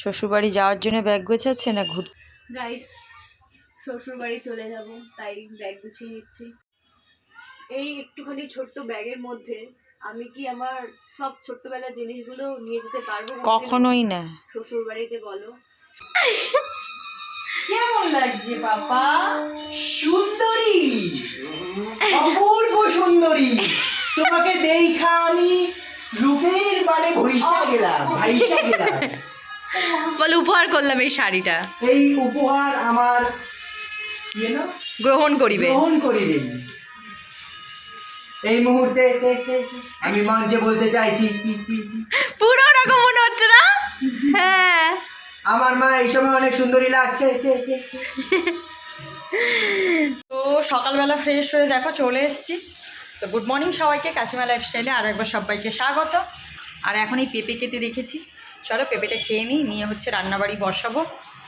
শ্বশুরবাড়ি যাওয়ার জন্য ব্যাগ গোছাচ্ছে না ঘুর গাইস শ্বশুরবাড়ি চলে যাব তাই ব্যাগ গুছিয়ে নিচ্ছি। এই একটুখানি ছোট্ট ব্যাগের মধ্যে আমি কি আমার সব ছোট্টবেলার জিনিসগুলো নিয়ে যেতে পারব কখনোই না। শ্বশুর বাড়িতে বলো। কেমন লাগছে পাপা? সুন্দরী। অপূর্ব সুন্দরী। তোমাকে দেখা আমি রূপের মানে ভৈসা গেলাম ভাইসা গেলাম। বলে উপহার করলাম এই শাড়িটা। এই উপহার আমার গ্রহণ করিবে। গ্রহণ করিবে। এই মুহূর্তে আমি মঞ্চে বলতে চাইছি। পুরো রকম মনে হচ্ছে না? হ্যাঁ। আমার মা এই সময় অনেক সুন্দরী লাগছে। তো সকালবেলা ফ্রেশ হয়ে দেখো চলে এসেছি। তো গুড মর্নিং সবাইকে কাকিমা লাইফস্টাইলে আর একবার সবাইকে স্বাগত। আর এখন এই পেঁপে কেটে রেখেছি। চলো পেঁপেটা খেয়ে নিই, নিয়ে হচ্ছে রান্নাবাড়ি বসাবো।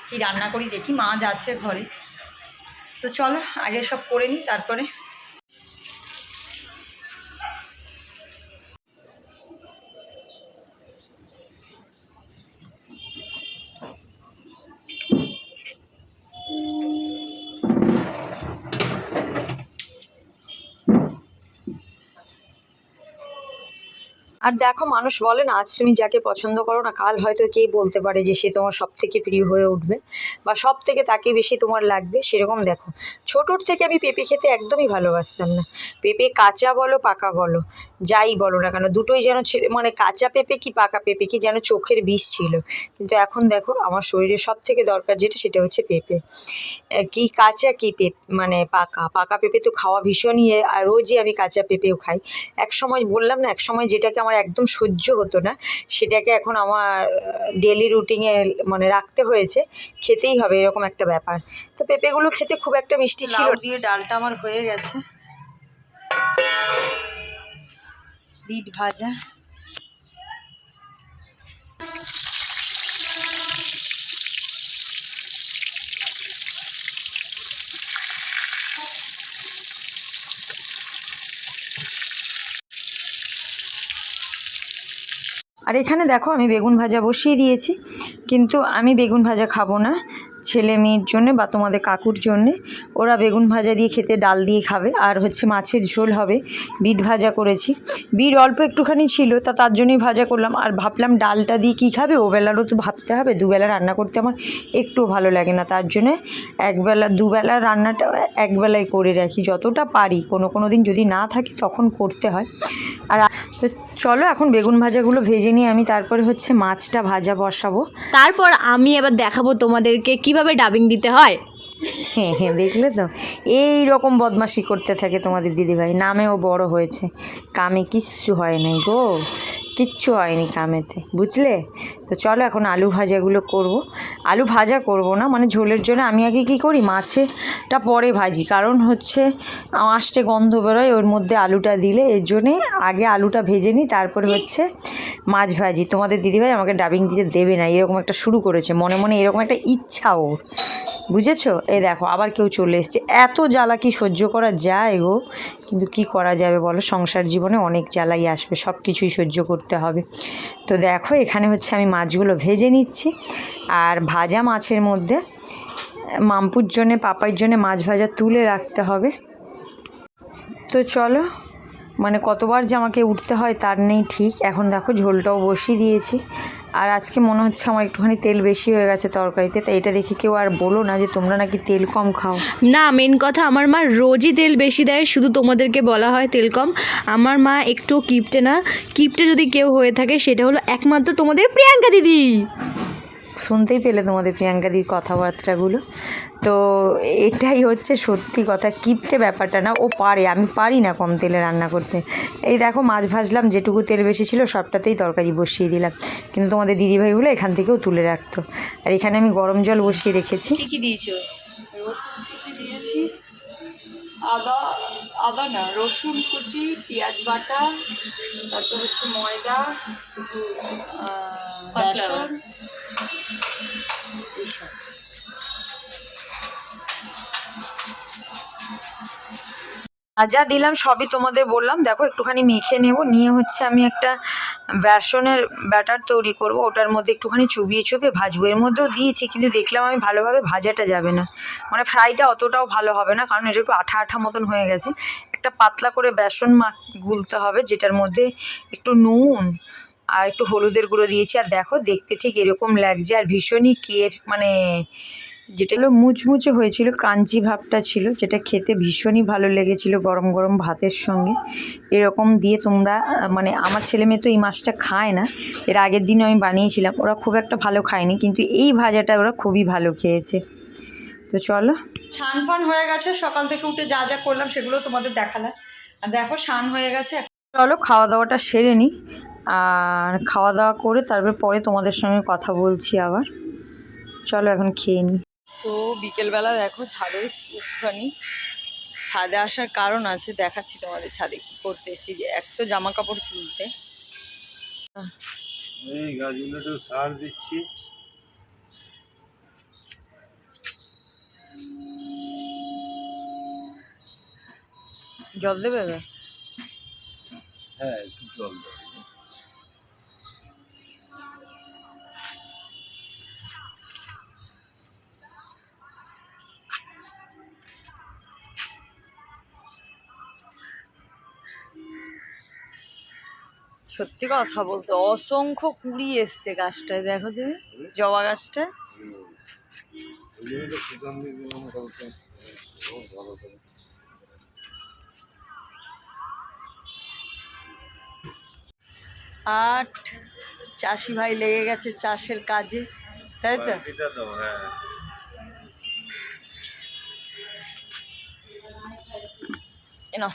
কি রান্না করি দেখি, মাছ আছে ঘরে। তো চলো, আগে সব করে নিই, তারপরে আর দেখো, মানুষ বলে না, আজ তুমি যাকে পছন্দ করো না, কাল হয়তো কে বলতে পারে যে সে তোমার সব থেকে প্রিয় হয়ে উঠবে বা সব থেকে তাকে বেশি তোমার লাগবে? সেরকম দেখো। ছোটোর থেকে আমি পেঁপে খেতে একদমই ভালোবাসতাম না। পেঁপে কাঁচা বলো, পাকা বলো। যাই বলো না কেন দুটোই যেন ছে- মানে কাঁচা পেঁপে কি পাকা পেঁপে কি যেন চোখের বিষ ছিল। কিন্তু এখন দেখো আমার শরীরে সব থেকে দরকার যেটা সেটা হচ্ছে পেঁপে। কি কাঁচা কি পেঁপে মানে পাকা। পাকা পেঁপে তো খাওয়া ভীষণই আর রোজই আমি কাঁচা পেঁপেও খাই। এক সময় বললাম না এক সময় যেটাকে আমার একদম সহ্য হতো না সেটাকে এখন আমার ডেলি রুটিনে মানে রাখতে হয়েছে খেতেই হবে এরকম একটা ব্যাপার। তো পেঁপেগুলো খেতে খুব একটা মিষ্টি ছিল দিয়ে ডালটা আমার হয়ে গেছে। বিট ভাজা। আর এখানে দেখো আমি বেগুন ভাজা বসিয়ে দিয়েছি, কিন্তু আমি বেগুন ভাজা খাব না। ছেলে মেয়ের জন্যে বা তোমাদের কাকুর জন্যে ওরা বেগুন ভাজা দিয়ে খেতে ডাল দিয়ে খাবে আর হচ্ছে মাছের ঝোল হবে, বিট ভাজা করেছি। বিট অল্প একটুখানি ছিল, তা তার জন্যই ভাজা করলাম। আর ভাবলাম ডালটা দিয়ে কী খাবে? ওবেলারও তো ভাবতে হবে, দুবেলা রান্না করতে আমার একটুও ভালো লাগে না। তার জন্যে একবেলা, দুবেলা রান্নাটা একবেলায় করে রাখি, যতটা পারি। কোনো কোনো দিন যদি না থাকি তখন করতে হয়। আর তো চলো এখন বেগুন ভাজাগুলো ভেজে নিয়ে আমি তারপরে হচ্ছে মাছটা ভাজা বসাবো। তারপর আমি এবার দেখাবো তোমাদেরকে কীভাবে ডাবিং দিতে হয়? হ্যাঁ হ্যাঁ দেখলে তো। এই রকম বদমাশি করতে থাকে তোমাদের দিদিভাই। নামেও বড় হয়েছে। কামে কিচ্ছু হয় নাই গো। কিচ্ছু হয়নি কামেতে, বুঝলে? তো চলো এখন আলু ভাজাগুলো করব। আলু ভাজা করব না মানে ঝোলের জন্য আমি আগে কি করি? মাছেটা পরে ভাজি, কারণ হচ্ছে আঁশটে গন্ধ বেরোয়, ওর মধ্যে আলুটা দিলে এর জন্যে আগে আলুটা ভেজে নিই, তারপরে হচ্ছে মাছ ভাজি। তোমাদের দিদিভাই আমাকে ডাবিং দিতে দেবে না, এরকম একটা শুরু করেছে, মনে মনে এরকম একটা ইচ্ছা ওর। বুঝেছ? এই দেখো, আবার কেউ চলে এসছে। এত জ্বালা কি সহ্য করা যায় গো? কিন্তু কি করা যাবে বলো? সংসার জীবনে অনেক জ্বালাই আসবে, সব কিছুই সহ্য করতে হবে। তো দেখো, এখানে হচ্ছে আমি মাছগুলো ভেজে নিচ্ছি। আর ভাজা মাছের মধ্যে মামপুর জন্যে, পাপাইর জন্যে মাছ ভাজা তুলে রাখতে হবে। তো চলো মানে কতবার যে আমাকে উঠতে হয় তার নেই ঠিক। এখন দেখো ঝোলটাও বসিয়ে দিয়েছি। আর আজকে মনে হচ্ছে আমার একটুখানি তেল বেশি হয়ে গেছে তরকারিতে তাই এটা দেখে কেউ আর বলো না যে তোমরা নাকি তেল কম খাও। না মেন কথা আমার মা রোজই তেল বেশি দেয়, শুধু তোমাদেরকে বলা হয় তেল কম। আমার মা একটু কিপটে না। কিপটে যদি কেউ হয়ে থাকে, সেটা হলো একমাত্র তোমাদের প্রিয়াঙ্কা দিদি। শুনতেই পেলে তোমাদের প্রিয়াঙ্কাদির কথাবার্তাগুলো। তো এটাই হচ্ছে সত্যি কথা কিপটে ব্যাপারটা না ও পারে আমি পারি না কম তেলে রান্না করতে। এই দেখো মাছ ভাজলাম যেটুকু তেল বেশি ছিল সবটাতেই তরকারি বসিয়ে দিলাম। কিন্তু তোমাদের দিদিভাই হলো এখান থেকেও তুলে রাখতো। আর এখানে আমি গরম জল বসিয়ে রেখেছি। কি কি দিয়েছ? দিয়েছি। আদা আদা না রসুন কুচি পেঁয়াজ বাটা তারপর হচ্ছে ময়দা বেসন যা দিলাম সবই তোমাদের বললাম। দেখো একটুখানি মেখে নেব। নিয়ে হচ্ছে আমি একটা বেসনের ব্যাটার তৈরি করব। ওটার মধ্যে একটুখানি চুবিয়ে চুবিয়ে ভাজবো। এর মধ্যেও দিয়েছি, কিন্তু দেখলাম আমি ভালোভাবে ভাজাটা যাবে না। মানে ফ্রাইটা অতটাও ভালো হবে না, কারণ এটা একটু আঠা আঠা মতন হয়ে গেছে। একটা পাতলা করে বেসন মা গুলতে হবে, যেটার মধ্যে একটু নুন আর একটু হলুদের গুঁড়ো দিয়েছি। আর দেখো, দেখতে ঠিক এরকম লাগছে। আর ভীষণই কে মানে যেটা হলো মুচমুচে হয়েছিল, ক্রাঞ্চি ভাবটা ছিল, যেটা খেতে ভীষণই ভালো লেগেছিল গরম গরম ভাতের সঙ্গে। এরকম দিয়ে তোমরা মানে আমার ছেলে মেয়ে তো এই মাছটা খায় না, এর আগের দিনও আমি বানিয়েছিলাম, ওরা খুব একটা ভালো খায়নি, কিন্তু এই ভাজাটা ওরা খুবই ভালো খেয়েছে। তো চলো। স্নান ফান হয়ে গেছে, সকাল থেকে উঠে যা যা করলাম সেগুলো তোমাদের দেখালাম। আর দেখো, স্নান হয়ে গেছে চলো খাওয়া দাওয়াটা সেরে নিই। আর খাওয়া দাওয়া করে তারপর পরে তোমাদের সঙ্গে কথা বলছি আবার। চলো এখন খেয়ে নিই। তো বিকেলবেলা দেখো ছাদে একটুখানি। ছাদে আসার কারণ আছে দেখাচ্ছি তোমাদের ছাদে কী করতে এসেছি। যে এক তো জামা কাপড় তুলতে এই গাছগুলো সার দিচ্ছি। জল দেবে? হ্যাঁ একটু জল দেবো সত্যি কথা বলতে অসংখ্য কুড়ি এসছে গাছটায় দেখো তুমি জবা গাছটা। আট। চাষি ভাই লেগে গেছে চাষের কাজে তাই তো? এটা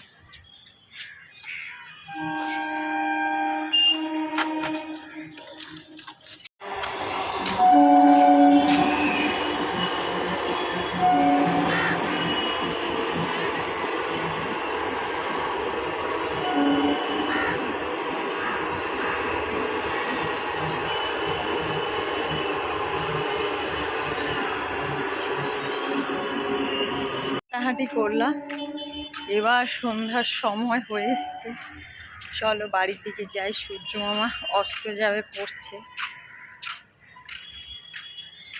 হাঁটাহাঁটি করলাম। এবার সন্ধ্যার সময় হয়ে এসছে। চলো বাড়ির দিকে যাই, সূর্য মামা অস্ত্র যাবে, পড়ছে।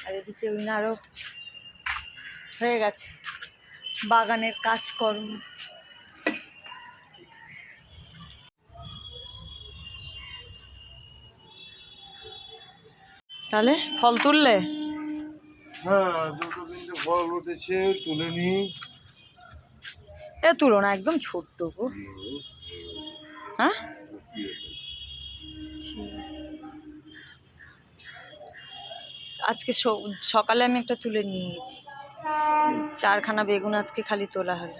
আর এদিকে উনারও হয়ে গেছে বাগানের কাজকর্ম। তাহলে ফল তুললে? হ্যাঁ দুটো তিনটে ফল উঠেছে, তুলে নিই। এ তুলো না একদম ছোট্ট গো। হ্যাঁ? ঠিক আছে আজকে স- সকালে আমি একটা তুলে নিয়ে গেছি। চারখানা বেগুন আজকে খালি তোলা হলো।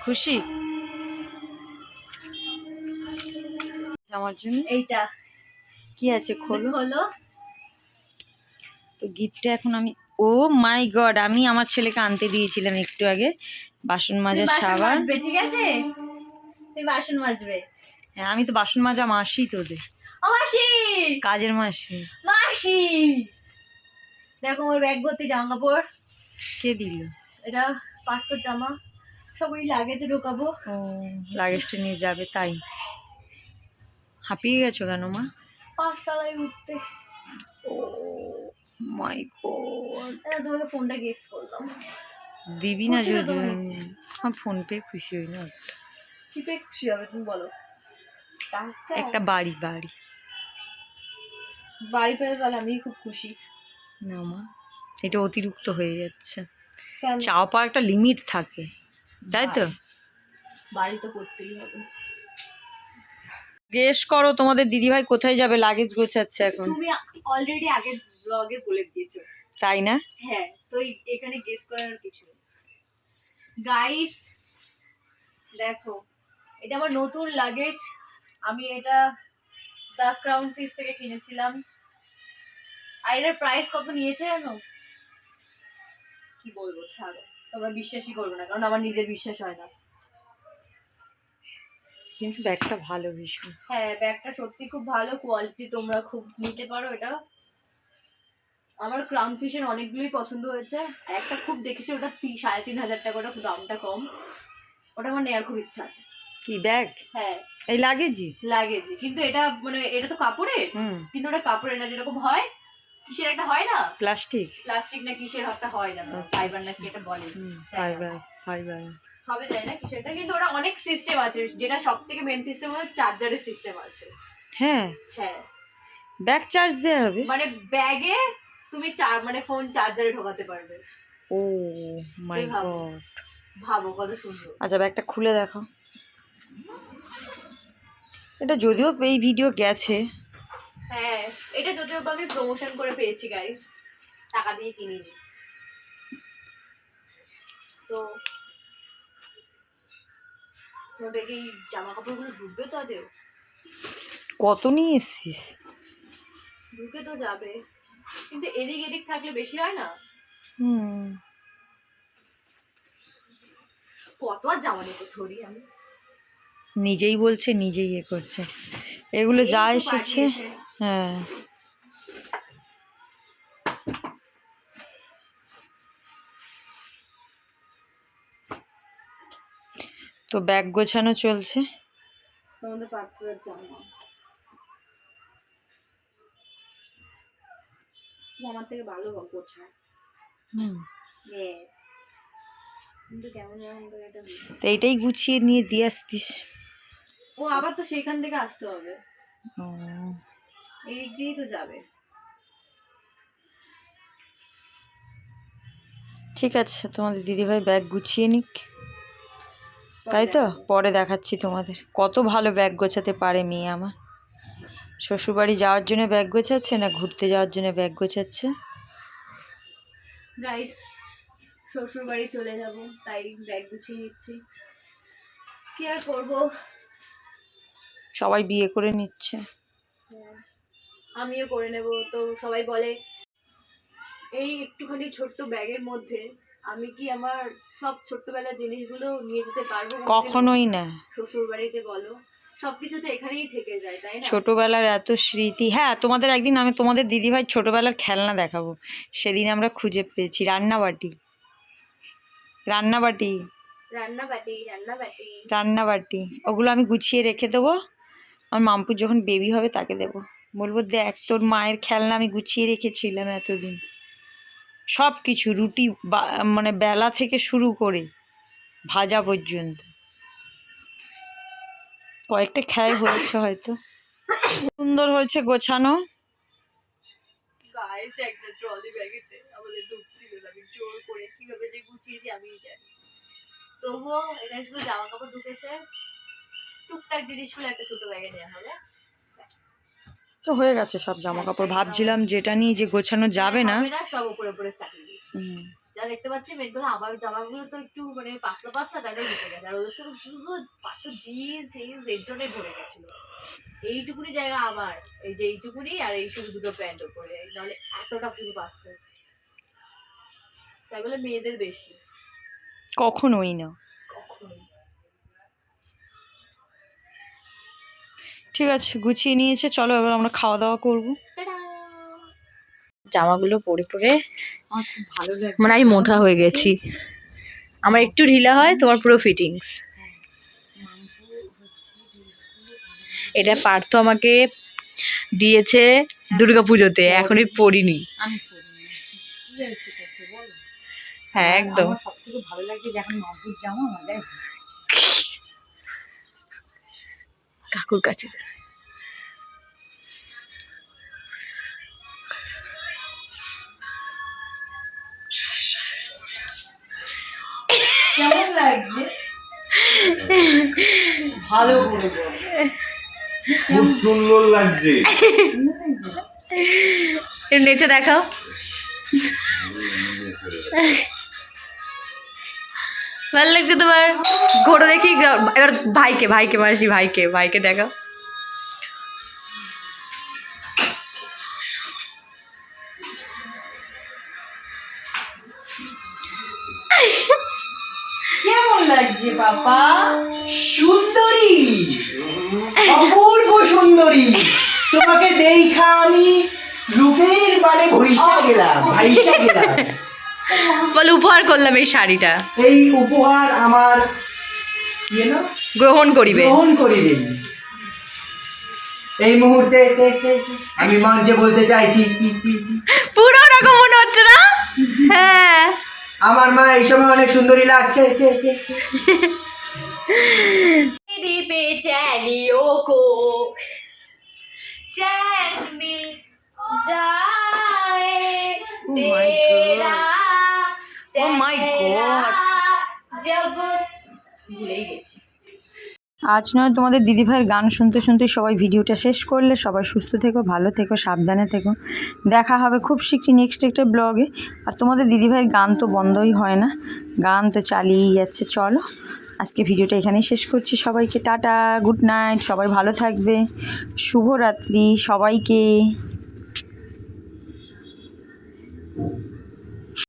খুশি? আমার জন্য? এইটা। কি আছে খোলো। তো গিফটটা এখন আমি ও মাই গড আমি আমার ছেলেকে আনতে দিয়েছিলাম একটু আগে। বাসন মাজার সাবান ঠিক আছে? তুই বাসন মাজবে। হ্যাঁ আমি তো বাসন মাজা মাসি তোদের। ও মাসি! কাজের মাসি। মাসি! দেখো ওর ব্যাগ ভর্তি জামা কাপড় কে দিল? এটা পাট্টর জামা। সবই লাগেজে ঢোকাবো। ও লাগেজটা নিয়ে যাবে তাই। হাঁপিয়ে গেছো কেন মা? পাঁচতলায় উঠতে। Oh my god. তোমাকে ফোনটা গিফট করলাম। দিবি না যদি? আমার ফোন পে খুশি হই না। কি পেয়ে খুশি হবে তুমি বলো? একটা বাড়ি বাড়ি। বাড়ি পেলে তাহলে আমি খুব খুশি। না মা এটা অতিরিক্ত হয়ে যাচ্ছে। চাওয়া পাওয়ার একটা লিমিট থাকে তাই তো? বাড়ি তো করতেই হবে। গেস করো তোমাদের দিদিভাই কোথায় যাবে? লাগেজ গোছাচ্ছে এখন। তুমি অলরেডি আগের ব্লগে বলে দিয়েছ। তাই না? হ্যাঁ তো এখানে গেস করার কিছু গাইস দেখো এটা আমার নতুন লাগেজ আমি এটা দ্য ক্রাউন পিস থেকে কিনেছিলাম। আর এটার প্রাইস কত নিয়েছে জানো? কি বলব ছাড়ো। তোমরা বিশ্বাসই করবে না কারণ আমার নিজের বিশ্বাস হয় না। কিন্তু ব্যাগটা ভালো ভীষণ। হ্যাঁ ব্যাগটা সত্যি খুব ভালো কোয়ালিটি তোমরা খুব নিতে পারো এটা। আমার ক্রাউন ফিশের অনেকগুলোই পছন্দ হয়েছে। একটা খুব দেখেছি ওটা সাড়ে তিন হাজার টাকা ওটা দামটা কম। ওটা আমার নেওয়ার খুব ইচ্ছা আছে। কি ব্যাগ? হ্যাঁ। এই লাগেজি লাগেজি কিন্তু এটা মানে এটা তো কাপড়ের। হুম। কিন্তু ওটা কাপড়ের না যেরকম হয় কিসের একটা হয় না? প্লাস্টিক? প্লাস্টিক না কিসের একটা হয় না। আচ্ছা, ফাইবার নাকি এটা বলে। হুম তাই না? ফাইবার ফাইবার হবে যায় না? কিসেরটা? কিন্তু ওরা অনেক সিস্টেম আছে। যেটা সব থেকে মেন সিস্টেম হলো চার্জারের সিস্টেম আছে। হ্যাঁ। হ্যাঁ। ব্যাগ চার্জ দেওয়া হবে? মানে ব্যাগে তুমি চার মানে ফোন চার্জারে ঢোকাতে পারবে। ও মাই। গড ভাবো। কত সুন্দর। আচ্ছা ব্যাগটা খুলে দেখো। এটা যদিও এই ভিডিও গেছে। হ্যাঁ এটা যদিও আমি প্রমোশন করে পেয়েছি গাইস টাকা দিয়ে কিনিনি। তো তোমার ব্যাগে এই জামা কাপড়গুলো ঢুকবে তো আদেও কত নিয়ে এসছিস? ঢুকে তো যাবে। কিন্তু এদিক এদিক থাকলে বেশি হয় না? হুম। কত আর জামা নেব থরি আমি। নিজেই বলছে নিজেই ইয়ে করছে। এগুলো যা এসেছে হ্যাঁ। তো ব্যাগ গোছানো চলছে। তোমাদের পাত্রের জামা। আমার থেকে ভালো গোছায়। হুম। তো এইটাই গুছিয়ে নিয়ে দিয়ে আসতিস। ও আবার তো সেখান থেকে আসতে হবে। ও, এই দিক দিয়েই তো যাবে। ঠিক আছে তোমাদের দিদিভাই ব্যাগ গুছিয়ে নিক। তাই তো? পরে দেখাচ্ছি তোমাদের। কত ভালো ব্যাগ গোছাতে পারে মেয়ে আমার। শ্বশুরবাড়ি যাওয়ার জন্য ব্যাগ গোছাচ্ছে না ঘুরতে যাওয়ার জন্য ব্যাগ গোছাচ্ছে? গাইস শ্বশুর বাড়ি চলে যাব তাই ব্যাগ গুছিয়ে নিচ্ছি। কি আর করব? সবাই বিয়ে করে নিচ্ছে। হ্যাঁ, আমিও করে নেব। তো সবাই বলে এই একটুখানি ছোট্ট ব্যাগের মধ্যে আমি কি আমার সব ছোট্টবেলার জিনিসগুলো নিয়ে যেতে পারব কখনোই না। শ্বশুর বাড়িতে বলো। সবকিছু তো এখানেই থেকে যায় তাই না? ছোটবেলার এত স্মৃতি। হ্যাঁ তোমাদের একদিন আমি তোমাদের দিদিভাই ছোটবেলার খেলনা দেখাবো। সেদিন আমরা খুঁজে পেয়েছি রান্নাবাটি। রান্নাবাটি। রান্না বাটি রান্না বাটি রান্নাবাটি। ওগুলো আমি গুছিয়ে রেখে দেবো। আমার মামপুর যখন বেবি হবে তাকে দেবো। বলব দেখ তোর মায়ের খেলনা আমি গুছিয়ে রেখেছিলাম এতদিন। সব কিছু রুটি মানে বেলা থেকে শুরু করে ভাজা পর্যন্ত। কয়েকটা খেয়ে হয়েছে হয়তো। সুন্দর হয়েছে গোছানো। ট্রলি ব্যাগেতে আমাদের ঢুকছিল আমি জোর করে কীভাবে যে গুছিয়েছি আমিই জানি। তবুও এখানে শুধু জামা কাপড় ঢুকেছে। টুকটাক জিনিসগুলো একটা ছোট ব্যাগে নেওয়া হবে। তো হয়ে গেছে সব জামা কাপড় ভাবছিলাম যেটা নিয়ে যে গোছানো যাবে না। সব উপরে উপরে যা দেখতে পাচ্ছি মেন কথা আমার জামাগুলো তো একটু মানে পাতলা পাতলা তাই ঢুকে গেছে। আর ওদের শুধু শুধু পাতলা জিন্স জিন্স এর জন্যই ভরে গেছিল। এইটুকুনি জায়গা আমার এই যে এইটুকুনি আর এই শুধু দুটো প্যান্ট নাহলে এতটা শুধু তাই বলে মেয়েদের বেশি। কখনোই না। কখনোই। ঠিক আছে গুছিয়ে নিয়েছে চলো এবার আমরা খাওয়া দাওয়া করব। জামাগুলো পরে পরে ভালো মানে আমি মোটা হয়ে গেছি। আমার একটু ঢিলা হয় তোমার পুরো ফিটিংস এটা পার্থ আমাকে দিয়েছে দুর্গা পুজোতে এখনই করতে বলো? হ্যাঁ একদম। সব থেকে ভালো লাগে যখন মামপুর জামা আমার কাকুর কাছে। কেমন লাগছে? ভালো করে খুব সুন্দর লাগছে। এর নেচে দেখাও। ভালো লাগছে তোমার? ঘোরো দেখি এবার ভাইকে ভাইকে মাসি ভাইকে ভাইকে দেখাও বল উপহার করলাম এই শাড়িটা। এই উপহার আমার গ্রহণ করিবে। গ্রহণ করিবে। এই মুহূর্তে আমি মঞ্চে বলতে চাইছি পুরো রকম মনে হচ্ছে না? হ্যাঁ। আমার মা এই সময় অনেক সুন্দরী লাগছে দিবে চ্যানিও কো চ্যান মিল যায় oh তেরা মাই গড জব ভুলেই গেছি। আজ নয় তোমাদের দিদিভাইয়ের গান শুনতে শুনতে সবাই ভিডিওটা শেষ করলে সবাই সুস্থ থেকো ভালো থেকো সাবধানে থেকো। দেখা হবে খুব শিখছি নেক্সট একটা ব্লগে আর তোমাদের দিদিভাইয়ের গান তো বন্ধই হয় না। গান তো চালিয়েই যাচ্ছে চলো। আজকে ভিডিওটা এখানেই শেষ করছি। সবাইকে টাটা গুড নাইট সবাই ভালো থাকবে। শুভরাত্রি সবাইকে।